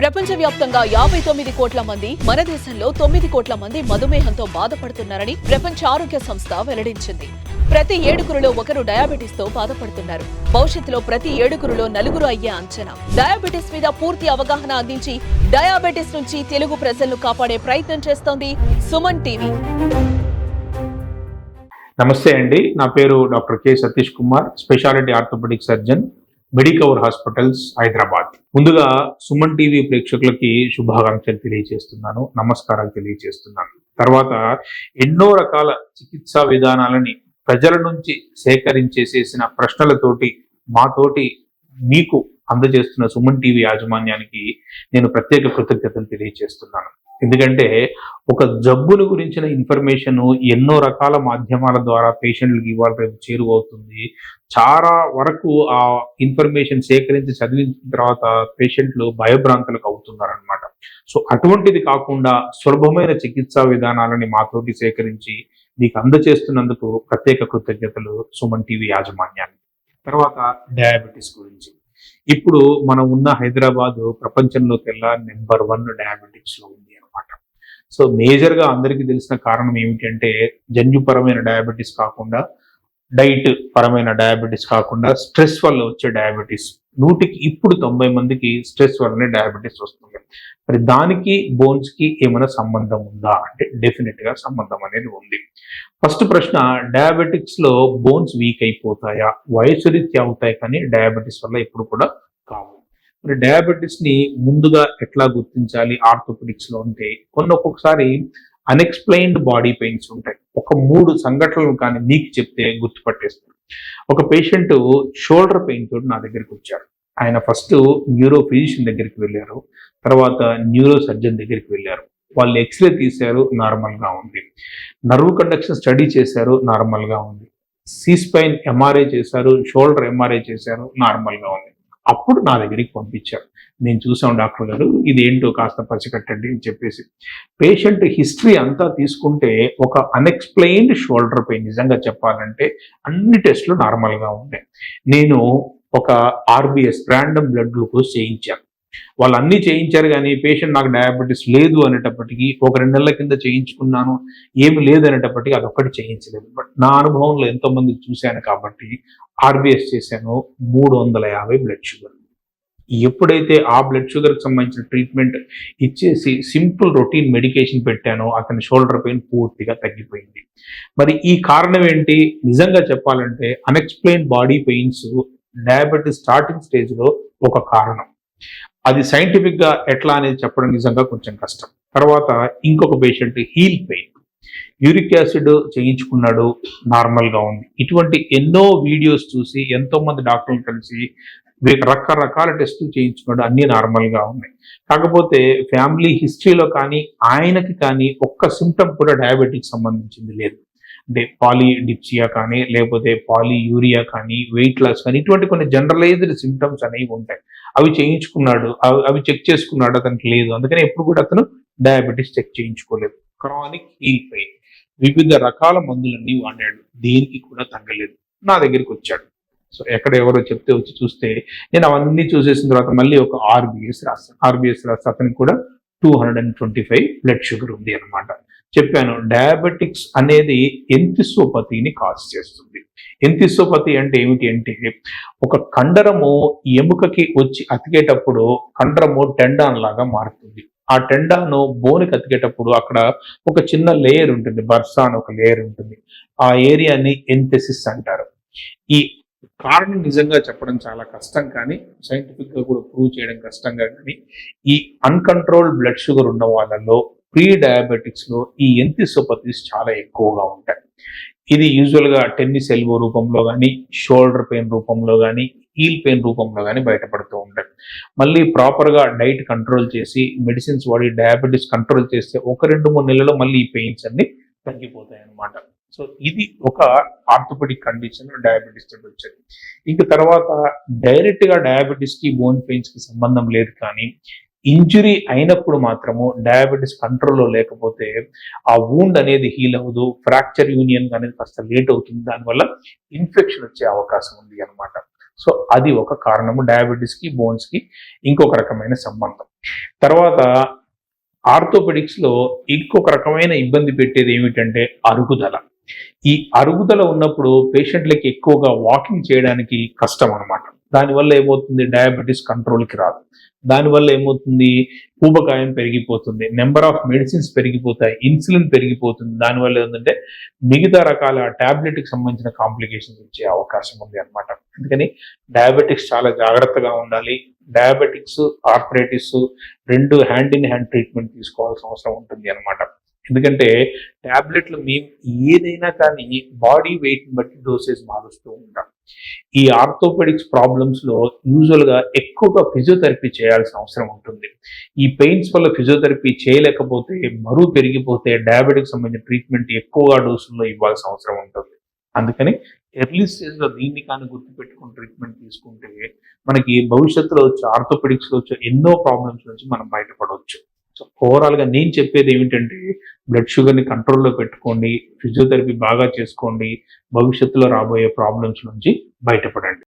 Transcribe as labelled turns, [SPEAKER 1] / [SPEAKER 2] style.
[SPEAKER 1] ప్రపంచవ్యాప్తంగా యాభై తొమ్మిది కోట్ల మంది మన దేశంలో తొమ్మిది కోట్ల మంది మధుమేహంతో బాధపడుతున్నారని ప్రపంచ ఆరోగ్య సంస్థ వెల్లడించింది. ప్రతి ఏడుగురులో ఒకరు డయాబెటీస్తో బాధపడుతున్నారు. భవిష్యత్తులో ప్రతి ఏడుగురులో నలుగురు అయ్యే అంచనా. డయాబెటీస్ మీద పూర్తి అవగాహన అందించి డయాబెటీస్ నుంచి తెలుగు ప్రజలను కాపాడే ప్రయత్నం చేస్తోంది సుమన్ టీవీ.
[SPEAKER 2] నమస్తే అండి. నా పేరు doctor K Satish Kumar speciality orthopaedic surgeon. Medicover hospitals Hyderabad. ముందుగా సుమన్ టీవీ ప్రేక్షకులకి శుభాకాంక్షలు తెలియజేస్తున్నాను నమస్కారాలు తెలియజేస్తున్నాను తర్వాత ఎన్నో రకాల చికిత్సా విధానాలని ప్రజల నుంచి సేకరించేసేసిన ప్రశ్నలతోటి మాతోటి మీకు అందజేస్తున్న సుమన్ టీవీ యాజమాన్యానికి నేను ప్రత్యేక కృతజ్ఞతలు తెలియజేస్తున్నాను ఎందుకంటే ఒక జబ్బుల గురించిన ఇన్ఫర్మేషన్ ఎన్నో రకాల మాధ్యమాల ద్వారా పేషెంట్లకు ఇవాళ రేపు చేరువవుతుంది. చాలా వరకు ఆ ఇన్ఫర్మేషన్ సేకరించి చదివిన తర్వాత పేషెంట్లు భయభ్రాంతులకు అవుతున్నారనమాట సో అటువంటిది కాకుండా సులభమైన చికిత్సా విధానాలని మాతోటి సేకరించి మీకు అందజేస్తున్నందుకు ప్రత్యేక కృతజ్ఞతలు సుమన్ టీవీ యాజమాన్యానికి. తర్వాత డయాబెటీస్ గురించి. ఇప్పుడు మనం ఉన్న హైదరాబాద్ ప్రపంచంలోకెల్లా నెంబర్ వన్ డయాబెటిక్స్లో ఉంది అనమాట సో మేజర్గా అందరికీ తెలిసిన కారణం ఏమిటంటే జన్యుపరమైన డయాబెటీస్ కాకుండా డైట్ పరమైన డయాబెటీస్ కాకుండా స్ట్రెస్ వల్ల వచ్చే డయాబెటీస్ నూటికి ఇప్పుడు తొంభై మందికి స్ట్రెస్ వల్లనే డయాబెటీస్ వస్తుంది. మరి దానికి బోన్స్కి ఏమైనా సంబంధం ఉందా? అంటే డెఫినెట్గా సంబంధం అనేది ఉంది. ఫస్ట్ ప్రశ్న డయాబెటిక్స్లో బోన్స్ వీక్ అయిపోతాయా? వయసు రీత్యా అవుతాయి కానీ డయాబెటీస్ వల్ల ఎప్పుడు కూడా కావు. మరి డయాబెటీస్ని ముందుగా ఎట్లా గుర్తించాలి ఆర్థోపెడిక్స్లో ఉంటే కొన్ని ఒక్కొక్కసారి అన్ఎక్స్ప్లెయిన్డ్ బాడీ పెయిన్స్ ఉంటాయి. ఒక మూడు సంఘటనలు కానీ మీకు చెప్తే గుర్తుపట్టేస్తారు ఒక పేషెంట్ షోల్డర్ పెయిన్ తోటి నా దగ్గరికి వచ్చారు ఆయన ఫస్ట్ న్యూరో ఫిజిషియన్ దగ్గరికి వెళ్ళారు. తర్వాత న్యూరో సర్జన్ దగ్గరికి వెళ్ళారు. వాళ్ళు ఎక్స్రే తీశారు నార్మల్గా ఉంది. నర్వ్ కండక్షన్ స్టడీ చేశారు నార్మల్గా ఉంది. సి స్పైన్ ఎంఆర్ఐ చేశారు షోల్డర్ ఎంఆర్ఐ చేశారు నార్మల్గా ఉంది. అప్పుడు నా దగ్గరికి పంపించారు. నేను చూసాం డాక్టర్ గారు ఇది ఏంటో కాస్త పసికట్టండి అని చెప్పేసి. పేషెంట్ హిస్టరీ అంతా తీసుకుంటే ఒక అన్ఎక్స్ప్లెయిన్డ్ షోల్డర్ పెయిన్ నిజంగా చెప్పాలంటే అన్ని టెస్టులు నార్మల్గా ఉంటాయి నేను ఒక ఆర్బిఎస్ ర్యాండమ్ బ్లడ్ గ్లూకోజ్ చేయించాను. వాళ్ళు అన్ని చేయించారు కానీ పేషెంట్ నాకు డయాబెటీస్ లేదు అనేటప్పటికీ ఒక రెండు నెలల కింద చేయించుకున్నాను ఏమి లేదు అనేటప్పటికీ అదొక్కటి చేయించలేదు. బట్ నా అనుభవంలో ఎంతోమంది చూశాను కాబట్టి ఆర్బిఎస్ చేశాను మూడు వందల యాభై బ్లడ్ షుగర్ ఎప్పుడైతే ఆ బ్లడ్ షుగర్కి సంబంధించిన ట్రీట్మెంట్ ఇచ్చేసి సింపుల్ రొటీన్ మెడికేషన్ పెట్టానో అతని షోల్డర్ పెయిన్ పూర్తిగా తగ్గిపోయింది. మరి ఈ కారణం ఏంటి? నిజంగా చెప్పాలంటే unexplain body pains diabetes starting స్టేజ్లో ఒక కారణం. అది సైంటిఫిక్గా ఎట్లా అనేది చెప్పడం నిజంగా కొంచెం కష్టం. తర్వాత ఇంకొక patient heel pain uric acid చేయించుకున్నాడు నార్మల్గా ఉంది. ఇటువంటి ఎన్నో వీడియోస్ చూసి ఎంతోమంది డాక్టర్లు కలిసి రకరకాల టెస్టులు చేయించుకున్నాడు అన్ని నార్మల్గా ఉన్నాయి. కాకపోతే ఫ్యామిలీ హిస్టరీలో కానీ ఆయనకి కానీ ఒక్క సిమ్టమ్ కూడా డయాబెటిక్ సంబంధించింది లేదు. అంటే పాలీ డిప్సియా కానీ లేకపోతే పాలీ యూరియా కానీ వెయిట్ లాస్ కానీ ఇటువంటి కొన్ని జనరలైజ్డ్ సిమ్టమ్స్ అనేవి ఉంటాయి. అవి చేయించుకున్నాడు అవి అవి చెక్ చేసుకున్నాడు అతనికి లేదు. అందుకని ఎప్పుడు కూడా అతను డయాబెటీస్ చెక్ చేయించుకోలేదు. క్రానిక్ హీల్ పెయిన్ వివిధ రకాల మందులన్నీ వాడాడు. దేనికి కూడా తగ్గలేదు. నా దగ్గరికి వచ్చాడు. సో ఎక్కడ ఎవరో చెప్తే వచ్చి చూస్తే నేను అవన్నీ చూసేసిన తర్వాత మళ్ళీ ఒక ఆర్బిఎస్ రాస్తాను ఆర్బిఎస్ రాస్తే అతనికి కూడా two hundred and twenty five blood sugar ఉంది అనమాట చెప్పాను డయాబెటిక్స్ అనేది ఎంతిసోపతిని కాజ్ చేస్తుంది. ఎంతిసోపతి అంటే ఏమిటి అంటే ఒక కండరము ఎముకకి వచ్చి అతికేటప్పుడు కండరము టెండాన్ లాగా మారుతుంది. ఆ టెండాను బోన్కి అతికేటప్పుడు అక్కడ ఒక చిన్న లేయర్ ఉంటుంది బర్సా అని ఒక లేయర్ ఉంటుంది. ఆ ఏరియాని ఎంతెసిస్ అంటారు. ఈ కారణం నిజంగా చెప్పడం చాలా కష్టం కానీ సైంటిఫిక్గా కూడా ప్రూవ్ చేయడం కష్టంగా కానీ ఈ అన్కంట్రోల్డ్ బ్లడ్ షుగర్ ఉన్న వాళ్ళలో ప్రీ డయాబెటిక్స్లో ఈ ఎంతిసోపతిస్ చాలా ఎక్కువగా ఉంటాయి. ఇది యూజువల్గా టెన్నిస్ ఎల్బో రూపంలో కానీ షోల్డర్ పెయిన్ రూపంలో కానీ హీల్ పెయిన్ రూపంలో కానీ బయటపడుతూ ఉంటాయి. మళ్ళీ ప్రాపర్గా డైట్ కంట్రోల్ చేసి మెడిసిన్స్ వాడి డయాబెటీస్ కంట్రోల్ చేస్తే ఒక రెండు మూడు నెలలో మళ్ళీ ఈ పెయిన్స్ అన్ని తగ్గిపోతాయి అన్నమాట సో ఇది ఒక ఆర్థోపెడిక్ కండిషన్ డయాబెటీస్ తోటి వచ్చేది. ఇంక తర్వాత డైరెక్ట్గా డయాబెటీస్కి బోన్ పెయిన్స్కి సంబంధం లేదు కానీ ఇంజురీ అయినప్పుడు మాత్రము డయాబెటీస్ కంట్రోల్లో లేకపోతే ఆ వూండ్ అనేది హీల్ అవ్వదు ఫ్రాక్చర్ యూనియన్ అనేది కాస్త లేట్ అవుతుంది. దానివల్ల ఇన్ఫెక్షన్ వచ్చే అవకాశం ఉంది అనమాట సో అది ఒక కారణము. డయాబెటీస్కి బోన్స్కి ఇంకొక రకమైన సంబంధం. తర్వాత ఆర్థోపెడిక్స్లో ఇంకొక రకమైన ఇబ్బంది పెట్టేది ఏమిటంటే అరుగుదల. ఈ అరుగుదల ఉన్నప్పుడు పేషెంట్లకి ఎక్కువగా వాకింగ్ చేయడానికి కష్టం అనమాట దానివల్ల ఏమవుతుంది? డయాబెటీస్ కంట్రోల్కి రాదు. దానివల్ల ఏమవుతుంది? ఊబకాయం పెరిగిపోతుంది. నెంబర్ ఆఫ్ మెడిసిన్స్ పెరిగిపోతాయి. ఇన్సులిన్ పెరిగిపోతుంది. దానివల్ల ఏంటంటే మిగతా రకాల ట్యాబ్లెట్కి సంబంధించిన కాంప్లికేషన్స్ వచ్చే అవకాశం ఉంది అనమాట అందుకని డయాబెటిక్స్ చాలా జాగ్రత్తగా ఉండాలి. డయాబెటిక్స్ ఆర్థరైటిస్ రెండు హ్యాండ్ ఇన్ హ్యాండ్ ట్రీట్మెంట్ తీసుకోవాల్సిన అవసరం ఉంటుంది అనమాట ఎందుకంటే టాబ్లెట్లు మేము ఏదైనా కానీ బాడీ వెయిట్ని బట్టి డోసేజ్ మారుస్తూ ఉంటాం. ఈ ఆర్థోపెడిక్స్ ప్రాబ్లమ్స్లో యూజువల్గా యూజువల్గా ఎక్కువగా ఫిజియోథెరపీ చేయాల్సిన అవసరం ఉంటుంది. ఈ పెయిన్స్ వల్ల ఫిజియోథెరపీ చేయలేకపోతే బరువు పెరిగిపోతే డయాబెటిక్ సంబంధించిన ట్రీట్మెంట్ ఎక్కువగా డోసుల్లో ఇవ్వాల్సిన అవసరం ఉంటుంది. అందుకని ఎర్లీ స్టేజ్లో దీన్ని కానీ గుర్తుపెట్టుకుని ట్రీట్మెంట్ తీసుకుంటే మనకి భవిష్యత్తులో వచ్చే ఆర్థోపెడిక్స్లో వచ్చే ఎన్నో ప్రాబ్లమ్స్ నుంచి మనం బయటపడవచ్చు. సో ఓవరాల్గా నేను చెప్పేది ఏమిటంటే బ్లడ్ షుగర్ని కంట్రోల్లో పెట్టుకోండి ఫిజియోథెరపీ బాగా చేసుకోండి భవిష్యత్తులో రాబోయే ప్రాబ్లమ్స్ నుంచి బయటపడండి.